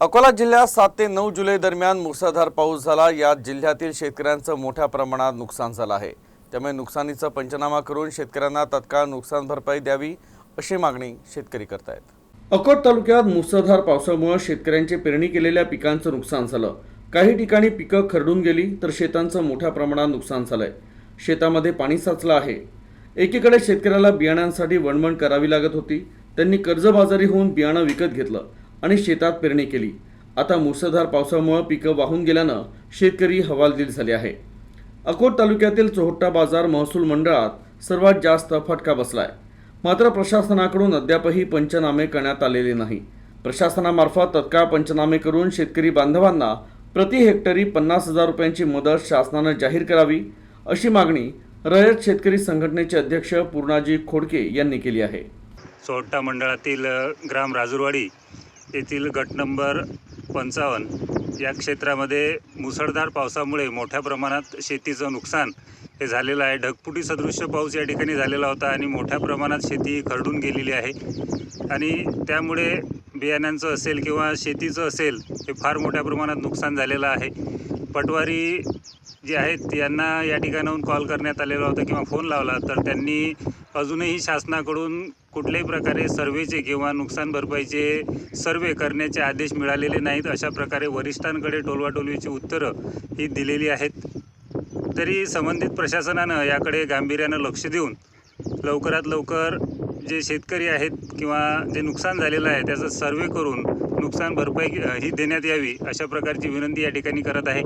अकोला जिल्ह्यात सात ते नऊ जुलै दरम्यान मुसळधार पाऊस झाला. यात जिल्ह्यातील शेतकऱ्यांचं मोठ्या प्रमाणात नुकसान झालं आहे. त्यामुळे नुकसानीचा पंचनामा करून शेतकऱ्यांना तत्काळ नुकसान भरपाई द्यावी अशी मागणी शेतकरी करतायत. अकोट तालुक्यात मुसळधार पावसामुळे शेतकऱ्यांचे पेरणी केलेल्या पिकांचं नुकसान झालं. काही ठिकाणी पिकं खरडून गेली तर शेतांचं मोठ्या प्रमाणात नुकसान झालंय. शेतामध्ये पाणी साचलं आहे. एकीकडे शेतकऱ्याला बियाण्यांसाठी वणवण करावी लागत होती. त्यांनी कर्जबाजारी होऊन बियाणं विकत घेतलं. आणि शेतात पेरणी केली. आता मुसळधार पावसामुळे पिकं वाहून गेल्यानं शेतकरी हवालदिल झाले आहे. अकोट तालुक्यातील चोहट्टा बाजार महसूल मंडळात सर्वात जास्त फटका बसलाय. मात्र प्रशासनाकडून अद्यापही पंचनामे करण्यात आलेले नाही. प्रशासनामार्फत तत्काळ पंचनामे करून शेतकरी बांधवांना प्रति हेक्टरी पन्नास हजार रुपयांची मदत शासनानं जाहीर करावी अशी मागणी रयत शेतकरी संघटनेचे अध्यक्ष पूर्णाजी खोडके यांनी केली आहे. चोहट्टा मंडळातील ग्राम राजुरवाडी येथील गट नंबर पंचावन्न या क्षेत्रामध्ये मुसळधार पावसामुळे मोठ्या प्रमाणात शेतीचं नुकसान हे झालेलं आहे. ढगफुटी सदृश्य पाऊस या ठिकाणी झालेला होता आणि मोठ्या प्रमाणात शेती खरडून गेलेली आहे. आणि त्यामुळे बियाण्यांचं असेल किंवा शेतीचं असेल हे फार मोठ्या प्रमाणात नुकसान झालेलं आहे. पटवारी जे आहेत यांना या ठिकाणाहून कॉल करण्यात आलेला होता किंवा फोन लावला तर त्यांनी अजूनही शासनाकडून कुठल्याही प्रकारे सर्वेचे किंवा नुकसान भरपाईचे सर्वे करण्याचे आदेश मिळालेले नाहीत अशा प्रकारे वरिष्ठांकडे टोलवाटोलवीची उत्तरं ही दिलेली आहेत. तरी संबंधित प्रशासनानं याकडे गांभीर्यानं लक्ष देऊन लवकरात लवकर जे शेतकरी आहेत किंवा जे नुकसान झालेलं आहे त्याचं सर्वे करून नुकसान भरपाई ही देण्यात यावी अशा प्रकारची विनंती या ठिकाणी करत आहे.